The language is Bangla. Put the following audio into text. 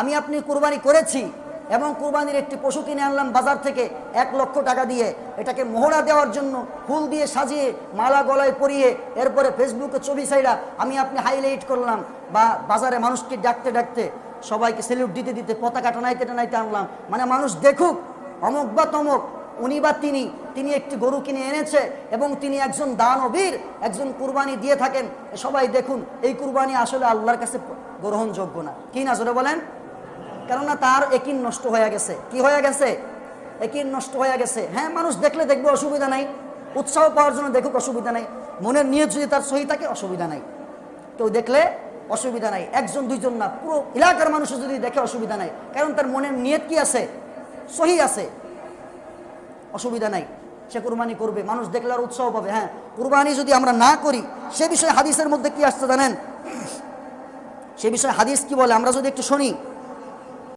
আমি আপনি কুরবানি করেছি এবং কুরবানির একটি পশু কিনে আনলাম বাজার থেকে এক লক্ষ টাকা দিয়ে। এটাকে মোহরা দেওয়ার জন্য ফুল দিয়ে সাজিয়ে, মালা গলায় পরিয়ে, এরপরে ফেসবুকে ছবি সাইডা আমি আপনি হাইলাইট করলাম বা বাজারে মানুষকে ডাকতে ডাকতে সবাইকে সেলিউট দিতে দিতে পতাকা টানাইতে টানাইতে আনলাম। মানে মানুষ দেখুক, অমুক বা তমক, উনি বা তিনি তিনি একটি গরু কিনে এনেছে এবং তিনি একজন দানবীর, একজন কুরবানি দিয়ে থাকেন। সবাই দেখুন, এই কুরবানি আসলে আল্লাহর কাছে গ্রহণযোগ্য না। কি না বলেন? কেননা তার একিন নষ্ট হয়ে গেছে। কি হয়ে গেছে? একিন নষ্ট হয়ে গেছে। হ্যাঁ মানুষ দেখলে দেখবে অসুবিধা নাই। উৎসাহ পাওয়ার জন্য দেখুক অসুবিধা নাই। মনের নিয়ত যদি তার সহি থাকে, অসুবিধা নাই। কেউ দেখলে অসুবিধা নাই। একজন, দুইজন না, পুরো এলাকার মানুষ যদি দেখে অসুবিধা নাই। কারণ তার মনের নিয়ত কি আছে? সহি আছে। অসুবিধা নাই। সে কুরবানি করবে। মানুষ দেখলে আর উৎসাহ পাবে। হ্যাঁ কুরবানি যদি আমরা না করি, সে বিষয়ে হাদিসের মধ্যে কি আসছে জানেন? সে বিষয়ে হাদিস কি বলে? আমরা যদি একটু শুনি।